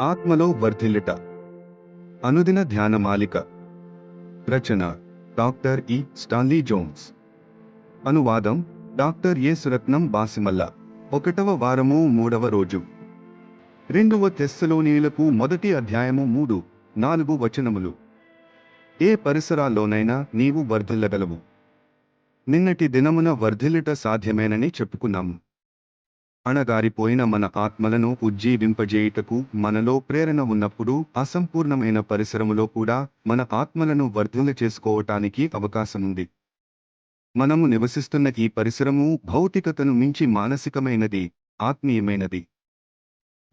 ఆత్మలో వర్ధిల్లుట. అనుదిన ధ్యాన మాలిక. రచన డాక్టర్ ఇ స్టాన్లీ జోన్స్. అనువాదం డాక్టర్ ఏ సురత్నం బాసిమల్ల. ఒకటవ వారము మూడవ రోజు. రెండవ తెస్సలోనీలకు మొదటి అధ్యాయము మూడు నాలుగు వచనములు. ఏ పరిసరాల్లోనైనా నీవు వర్ధిల్లగలవు. నిన్నటి దినమున వర్ధిల్లుట సాధ్యమేనని చెప్పుకున్నాము. అణగారిపోయిన మన ఆత్మలను ఉజ్జీవింపజేయుటకు మనలో ప్రేరణ ఉన్నప్పుడు అసంపూర్ణమైన పరిసరములో కూడా మన ఆత్మలను వర్ధిల్ల చేసుకోవటానికి అవకాశముంది. మనము నివసిస్తున్న ఈ పరిసరము భౌతికతను మించి మానసికమైనది ఆత్మీయమైనది.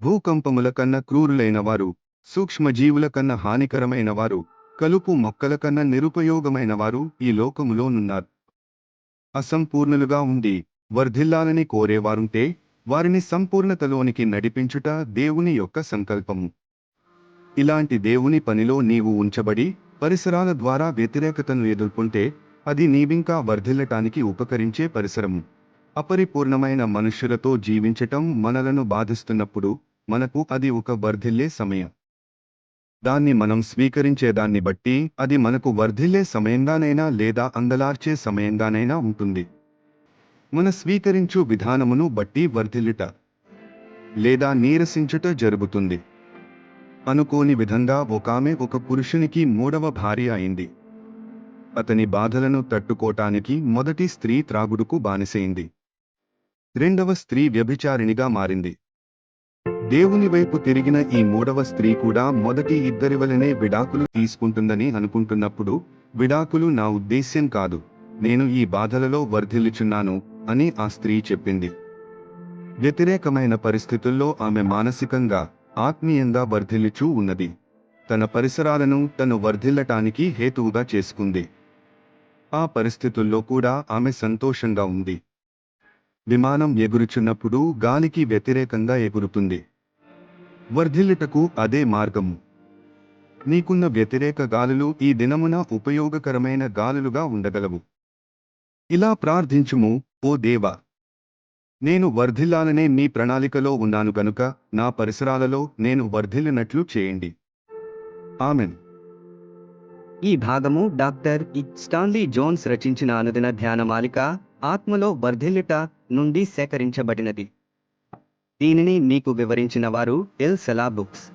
భూకంపముల కన్నా క్రూరులైన వారు సూక్ష్మజీవుల కన్నా హానికరమైన వారు కలుపు మొక్కల కన్నా నిరుపయోగమైన వారు ఈ లోకములోనున్నారు. అసంపూర్ణులుగా ఉండి వర్ధిల్లాలని కోరేవారుంటే వారిని సంపూర్ణతలోనికి నడిపించుట దేవుని యొక్క సంకల్పము. ఇలాంటి దేవుని పనిలో నీవు ఉంచబడి పరిసరాల ద్వారా వ్యతిరేకతను ఎదుర్కొంటే అది నీవింకా వర్ధిల్లటానికి ఉపకరించే పరిసరము. అపరిపూర్ణమైన మనుష్యులతో జీవించటం మనలను బాధిస్తున్నప్పుడు మనకు అది ఒక వర్ధిల్లే సమయం. దాన్ని మనం స్వీకరించేదాన్ని బట్టి అది మనకు వర్ధిల్లే సమయంగానైనా లేదా అందలార్చే సమయంగానైనా ఉంటుంది. మన స్వీకరించు విధానమును బట్టి వర్ధిల్లుట లేదా నీరసించుట జరుగుతుంది. అనుకోని విధంగా ఒకామె ఒక పురుషునికి మూడవ భార్య అయింది. అతని బాధలను తట్టుకోటానికి మొదటి స్త్రీ త్రాగుడుకు బానిసైంది. రెండవ స్త్రీ వ్యభిచారిణిగా మారింది. దేవుని వైపు తిరిగిన ఈ మూడవ స్త్రీ కూడా మొదటి ఇద్దరి వలనే విడాకులు తీసుకుంటుందని అనుకుంటున్నప్పుడు విడాకులు నా ఉద్దేశ్యం కాదు. నేను ఈ బాధలలో వర్ధిల్లుచున్నాను. అని ఆ స్త్రీ చెప్పింది. వ్యతిరేకమైన పరిస్థితుల్లో ఆమె మానసికంగా ఆత్మీయంగా వర్ధిల్లుచూ ఉన్నది. తన పరిసరాలను తను వర్ధిల్లటానికి హేతువుగా చేసుకుంది. ఆ పరిస్థితుల్లో కూడా ఆమె సంతోషంగా ఉంది. విమానం ఎగురుచున్నప్పుడు గాలికి వ్యతిరేకంగా ఎగురుతుంది. వర్ధిల్లుటకు అదే మార్గము. నీకున్న వ్యతిరేక గాలులు ఈ దినమున ఉపయోగకరమైన గాలులుగా ఉండగలవు. ఇలా ప్రార్థించుము ఓ దేవా! నేను వర్ధిల్లాలనే మీ ప్రణాళికలో ఉన్నాను గనుక నా పరిసరాలలో నేను వర్ధిల్లినట్లు చేయండి. ఆమెన్. ఈ భాగము డాక్టర్ స్టాన్లీ జోన్స్ రచించిన అనుదిన ధ్యానమాలిక ఆత్మలో వర్ధిల్లుట నుండి సేకరించబడినది. దీనిని మీకు వివరించిన వారు ఎల్ సెలా బుక్స్